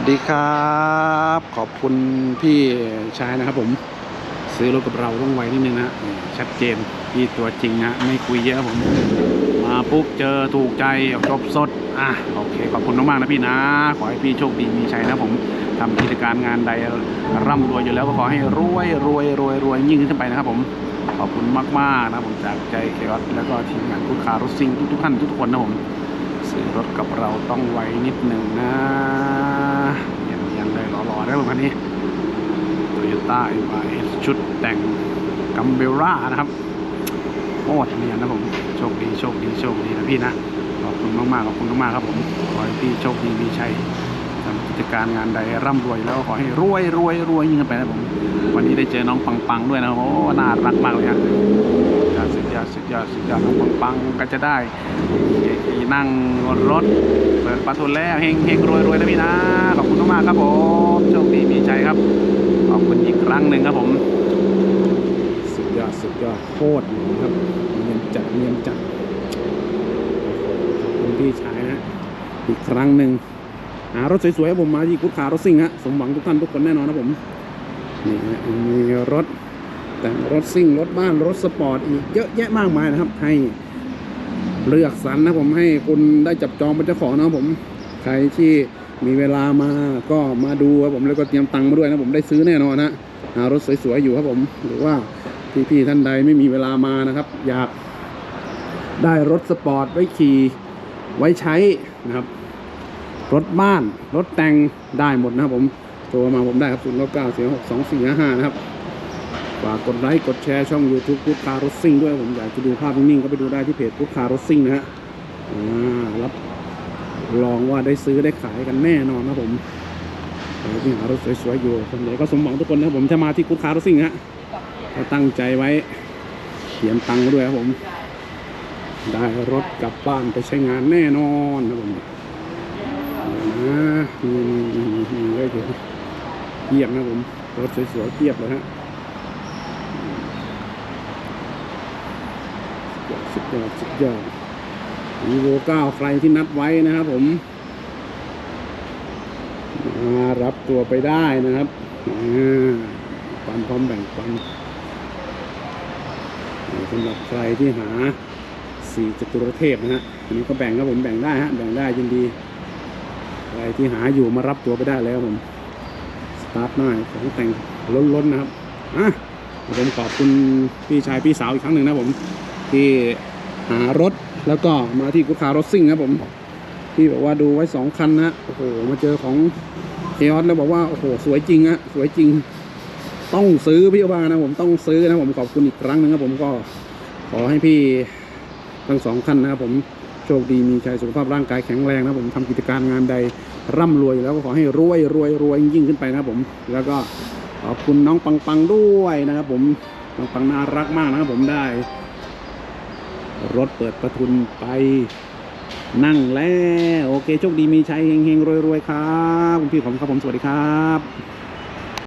วัสดีครับ ขอบคุณพี่ชายนะครับผม ซื้อรถกับเราต้องไวนิดนึงนะชัดเจนพี่ตัวจริงนะไม่คุยเยอะผม มาปุ๊บเจอถูกใจจบสดอะโอเค ขอบคุณมากๆนะพี่นะ ขอให้พี่โชคดีมีชัยนะผมทำกิจการงานใดร่ำรวยอยู่แล้วก็ขอให้รวยรวยรวยรวยยิ่งขึ้นไปนะครับผมขอบคุณมากๆนะผมจากใจเคออสแล้วก็ทีมงานคุณคารถซิ่งทุกๆท่านทุกๆคนนะผม ซื้อรถกับเราต้องไวนิดหนึ่งนะยังยังเลยรอๆได้ประมาณนี้โตโยต้าเอ็ชุดแต่งกัมเบร่านะครับโคตรเนียนะผมโชคดีโชคดีโชคดีนะพี่นะขอบคุณมากๆขอบคุณมากๆครับผมขอให้พี่โชคดีมีชัยทำกิจการงานใดร่ำรวยแล้วขอให้รวยรวยรวยยิ่งขึ้นไปนะผมวันนี้ได้เจอน้องปังๆด้วยนะโอ้น่ารักมากเลยฮะสุดยอดสุดยอดสุดยอดน้องปังปังก็จะได้ นั่งรถเปิดประตูแล้วเฮงเฮงรวยรวยนะพี่นะขอบคุณมากครับผมโชคดีมีใจครับ ขอบคุณอีกครั้งหนึ่งครับผม สุดยอดสุดยอดโคตรหนูครับเนียนจัดเนียนจัดโอ้โหขอบคุณพี่ชายนะอีกครั้งหนึ่งหารถสวยๆให้ผมมาที่กุ๊ดขารถซิ่งฮะสมหวังทุกท่านทุกคนแน่นอนนะผมนี่ฮะมีรถแต่งรถซิ่งรถบ้านรถสปอร์ตอีกเยอะแยะมากมายนะครับให้ เลือกสรรนะผมให้คุณได้จับจองเป็นเจ้าของนะผม ใครที่มีเวลามาก็มาดูครับผมแล้วก็เตรียมตังค์มาด้วยนะผมได้ซื้อแน่นอนนะหารถสวยๆอยู่ครับผม หรือว่าพี่ๆท่านใดไม่มีเวลามานะครับ อยากได้รถสปอร์ตไว้ขี่ไว้ใช้นะครับ รถบ้าน รถแต่งได้หมดนะครับผมโทรมาผมได้ครับ0 9 9 4 6 2 4 5 5นะครับ ฝากกดไลค์กดแชร์ช่อง YouTube พุทธคารถซิ่งด้วยผมอยากจะดูภาพนิ่งๆก็ไปดูได้ที่เพจพุทธคารถซิ่งนะฮะรับรองว่าได้ซื้อได้ขายกันแน่นอนนะผมใครที่หารถสวยๆอยู่คนไหนก็สมหวังทุกคนนะผมถ้ามาที่พุทธคารถซิ่งฮะก็ตั้งใจไว้เขียนตังค์ด้วยครับผม ได้รถกลับบ้านไปใช้งานแน่นอนนะผมนะมีมีมีมีไว้เดี๋ยวเยี่ยมนะผมรถสวยๆเทียบเลยฮะ สุดยอดสุดยอดวีโวเก้าใครที่นัดไว้นะครับผม มารับตัวไปได้นะครับอ่าปันพร้อมแบ่งปันสำหรับใครที่หาสี่จตุรเทพนะฮะอันนี้ก็แบ่งครับผมแบ่งได้ฮะแบ่งได้ยินดีใครที่หาอยู่มารับตัวไปได้แล้วผมสตาร์ทหน้าของแต่งล้นๆนะครับอะผมขอบคุณพี่ชายพี่สาวอีกครั้งหนึ่งนะผม ที่หารถแล้วก็มาที่กุ๊กคารถซิ่งครับผม ที่บอกว่าดูไว้สองคันนะโอ้โหมาเจอของเออสแล้วบอกว่าโอ้โหสวยจริงฮะสวยจริง ต้องซื้อพี่ว่านะผมต้องซื้อนะผมขอบคุณอีกครั้งหนึงครับผมก็ขอให้พี่ทั้งสองคันนะครับผมโชคดีมีชัยสุขภาพร่างกายแข็งแรงนะผมทำกิจการงานใดร่ำรวยแล้วก็ขอให้รวยรวยรวยยิ่งขึ้นไปนะครับผม แล้วก็ขอบคุณน้องปังปังด้วยนะครับผมน้องปังน่ารักมากนะครับผมได้ รถเปิดประทุนไปนั่งแล้ว โอเคโชคดีมีชัยเฮงๆรวยๆ ครับ คุณพี่ผมครับผมสวัสดีครับ